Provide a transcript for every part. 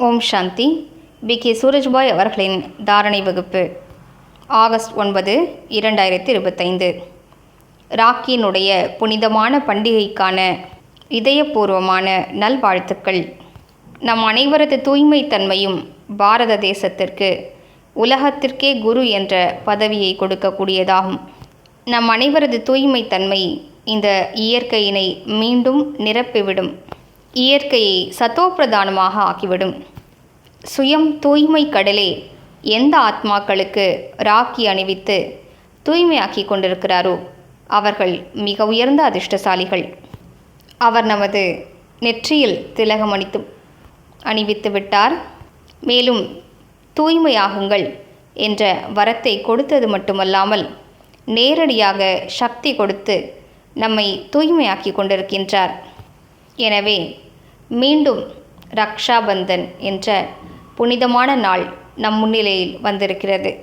ஓம் சாந்தி. B. K. Surajbhai அவர்களின் தாரணை வகுப்பு. ஆகஸ்ட் ஒன்பது இரண்டாயிரத்தி இருபத்தைந்து ராக்கியினுடைய புனிதமான பண்டிகைக்கான இதயபூர்வமான நல்வாழ்த்துக்கள். நம் அனைவரது தூய்மை தன்மையும் பாரத தேசத்திற்கு உலகத்திற்கே குரு என்ற பதவியை கொடுக்கக்கூடியதாகும். நம் அனைவரது தூய்மை தன்மை இந்த இயற்கையினை மீண்டும் நிரப்பிவிடும். இயற்கையை சத்தோப்பிரதானமாக ஆக்கிவிடும். சுயம் தூய்மை கடலே எந்த ஆத்மாக்களுக்கு ராக்கி அணிவித்து தூய்மையாக்கி கொண்டிருக்கிறாரோ அவர்கள் மிக உயர்ந்த அதிர்ஷ்டசாலிகள். அவர் நமது நெற்றியில் திலகம் அணித்து அணிவித்து விட்டார். மேலும் தூய்மையாகுங்கள் என்ற வரத்தை கொடுத்தது மட்டுமல்லாமல் நேரடியாக சக்தி கொடுத்து நம்மை தூய்மையாக்கி கொண்டிருக்கின்றார். எனவே மீண்டும் ரக்ஷாபந்தன் என்ற புனிதமான நாள் நம் முன்னிலையில் வந்திருக்கிறது.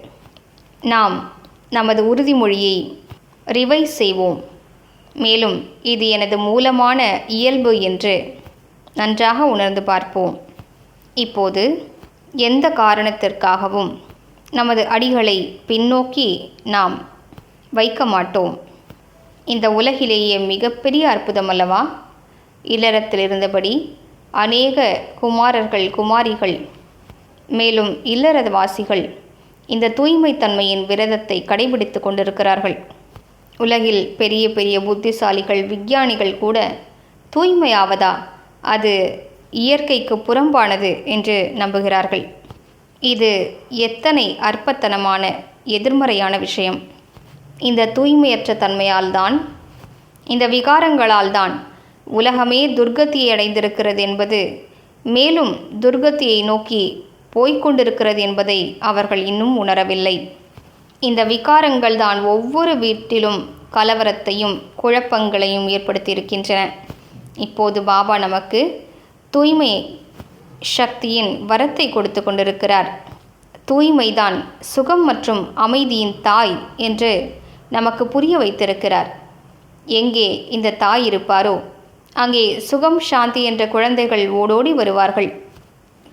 நாம் நமது உறுதிமொழியை ரிவைஸ் செய்வோம். மேலும் இது எனது மூலமான இயல்பு என்று நன்றாக உணர்ந்து பார்ப்போம். இப்போது எந்த காரணத்திற்காகவும் நமது அடிகளை பின்னோக்கி நாம் வைக்க மாட்டோம். இந்த உலகிலேயே மிகப்பெரிய அற்புதம் அல்லவா? இல்லறத்தில் இருந்தபடி அநேக குமாரர்கள் குமாரிகள் மேலும் இல்லறவாசிகள் இந்த தூய்மைத்தன்மையின் விரதத்தை கடைபிடித்து கொண்டிருக்கிறார்கள். உலகில் பெரிய பெரிய புத்திசாலிகள் விஞ்ஞானிகள் கூட தூய்மையாவதா? அது இயற்கைக்கு புறம்பானது என்று நம்புகிறார்கள். இது எத்தனை அற்பத்தனமான எதிர்மறையான விஷயம். இந்த தூய்மையற்ற தன்மையால் தான் இந்த விகாரங்களால் தான் உலகமே துர்கத்தியை அடைந்திருக்கிறது என்பது மேலும் துர்கத்தியை நோக்கி போய்கொண்டிருக்கிறது என்பதை அவர்கள் இன்னும் உணரவில்லை. இந்த விகாரங்கள் தான் ஒவ்வொரு வீட்டிலும் கலவரத்தையும் குழப்பங்களையும் ஏற்படுத்தியிருக்கின்றன. இப்போது பாபா நமக்கு தூய்மை சக்தியின் வரத்தை கொடுத்து கொண்டிருக்கிறார். தூய்மைதான் சுகம் மற்றும் அமைதியின் தாய் என்று நமக்கு புரிய வைத்திருக்கிறார். எங்கே இந்த தாய் இருப்பாரோ அங்கே சுகம் சாந்தி என்ற குழந்தைகள் ஓடோடி வருவார்கள்.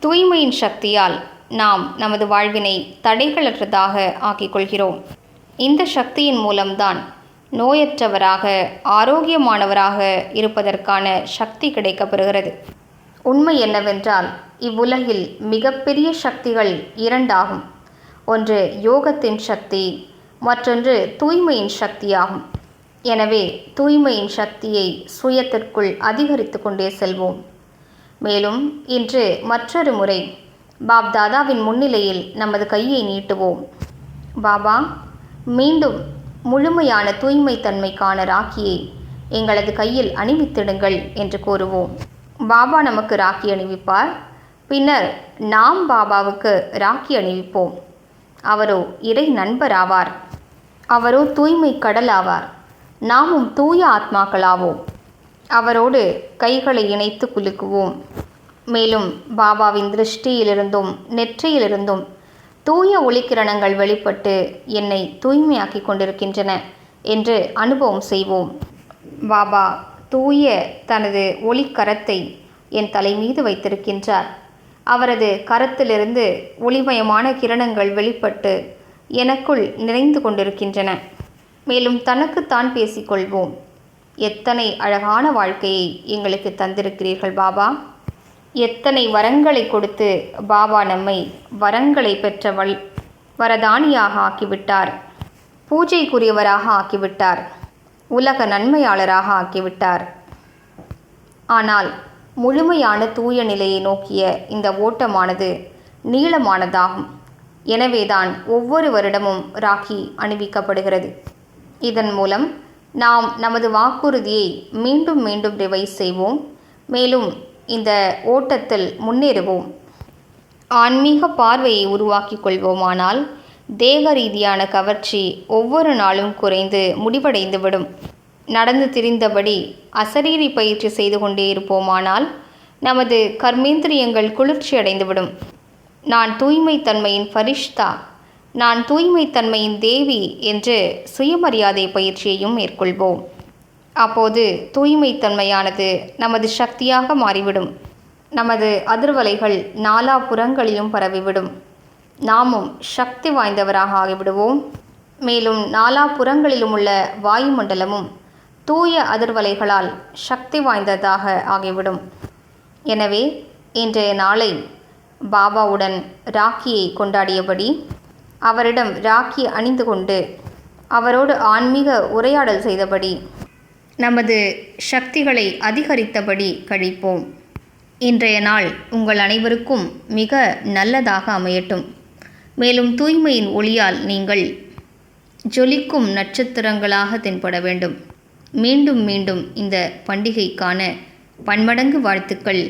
தூய்மையின் சக்தியால் நாம் நமது வாழ்வினை தடைகளற்றதாக ஆக்கிக்கொள்கிறோம். இந்த சக்தியின் மூலம்தான் நோயற்றவராக ஆரோக்கியமானவராக இருப்பதற்கான சக்தி கிடைக்கப்பெறுகிறது உண்மை என்னவென்றால் இவ்வுலகில் மிகப்பெரிய சக்திகள் இரண்டாகும். ஒன்று யோகத்தின் சக்தி மற்றொன்று தூய்மையின் சக்தியாகும். எனவே தூய்மையின் சக்தியை சுயத்திற்குள் அதிகரித்து கொண்டே செல்வோம். மேலும் இன்று மற்றொரு முறை பாப் தாதாவின் முன்னிலையில் நமது கையை நீட்டுவோம். பாபா மீண்டும் முழுமையான தூய்மை தன்மைக்கான ராக்கியை எங்களது கையில் அணிவித்திடுங்கள் என்று கூறுவோம். பாபா நமக்கு ராக்கி அணிவிப்பார். பின்னர் நாம் பாபாவுக்கு ராக்கி அணிவிப்போம். அவரோ இறை நண்பர் ஆவார் அவரோ தூய்மை கடல் ஆவார். நாமும் தூய ஆத்மாக்களாவோம். அவரோடு கைகளை இணைத்து குலுக்குவோம். மேலும் பாபாவின் திருஷ்டியிலிருந்தும் நெற்றியிலிருந்தும் தூய ஒளிக்கிரணங்கள் வெளிப்பட்டு என்னை தூய்மையாக்கி கொண்டிருக்கின்றன என்று அனுபவம் செய்வோம். பாபா தூய தனது ஒளிக்கரத்தை என் தலை மீது வைத்திருக்கின்றார். அவரது கரத்திலிருந்து ஒளிமயமான கிரணங்கள் வெளிப்பட்டு எனக்குள் நிறைந்து கொண்டிருக்கின்றன. மேலும் தனக்குத்தான் பேசிக்கொள்வோம். எத்தனை அழகான வாழ்க்கையை எங்களுக்கு தந்திருக்கிறீர்கள் பாபா. எத்தனை வரங்களை கொடுத்து பாபா நம்மை வரங்களை பெற்றவள் வரதானியாக ஆக்கிவிட்டார். பூஜைக்குரியவராக ஆக்கிவிட்டார். உலக நன்மையாளராக ஆக்கிவிட்டார். ஆனால் முழுமையான தூய நிலையை நோக்கிய இந்த ஓட்டமானது நீளமானதாகும். எனவேதான் ஒவ்வொரு வருடமும் ராக்கி அணிவிக்கப்படுகிறது. இதன் மூலம் நாம் நமது வாக்குறுதியை மீண்டும் மீண்டும் ரிவைஸ் செய்வோம். மேலும் இந்த ஓட்டத்தில் முன்னேறுவோம். ஆன்மீக பார்வையை உருவாக்கி கொள்வோமானால் தேக ரீதியான கவர்ச்சி ஒவ்வொரு நாளும் குறைந்து முடிவடைந்துவிடும். நடந்து திரிந்தபடி அசரீரி பயிற்சி செய்து கொண்டே இருப்போமானால் நமது கர்மேந்திரியங்கள் குளிர்ச்சி அடைந்துவிடும் நான் தூய்மை தன்மையின் ஃபரிஷ்தா நான் தூய்மைத்தன்மையின் தேவி என்று சுயமரியாதை பயிற்சியையும் மேற்கொள்வோம். அப்போது தூய்மைத்தன்மையானது நமது சக்தியாக மாறிவிடும். நமது அதிர்வலைகள் நாலா புறங்களிலும் பரவிவிடும். நாமும் சக்தி வாய்ந்தவராக ஆகிவிடுவோம். மேலும் நாலா புறங்களிலும் உள்ள வாயுமண்டலமும் தூய அதிர்வலைகளால் சக்தி வாய்ந்ததாக ஆகிவிடும். எனவே இன்றைய நாளை பாபாவுடன் ராக்கியை கொண்டாடியபடி அவரிடம் ராக்கி அணிந்து கொண்டு அவரோடு ஆன்மீக உரையாடல் செய்தபடி நமது சக்திகளை அதிகரித்தபடி கழிப்போம். இன்றைய நாள் உங்கள் அனைவருக்கும் மிக நல்லதாக அமையட்டும். மேலும் தூய்மையின் ஒளியால் நீங்கள் ஜொலிக்கும் நட்சத்திரங்களாக தென்பட வேண்டும். மீண்டும் மீண்டும் இந்த பண்டிகைக்கான பன்மடங்கு வாழ்த்துக்கள்.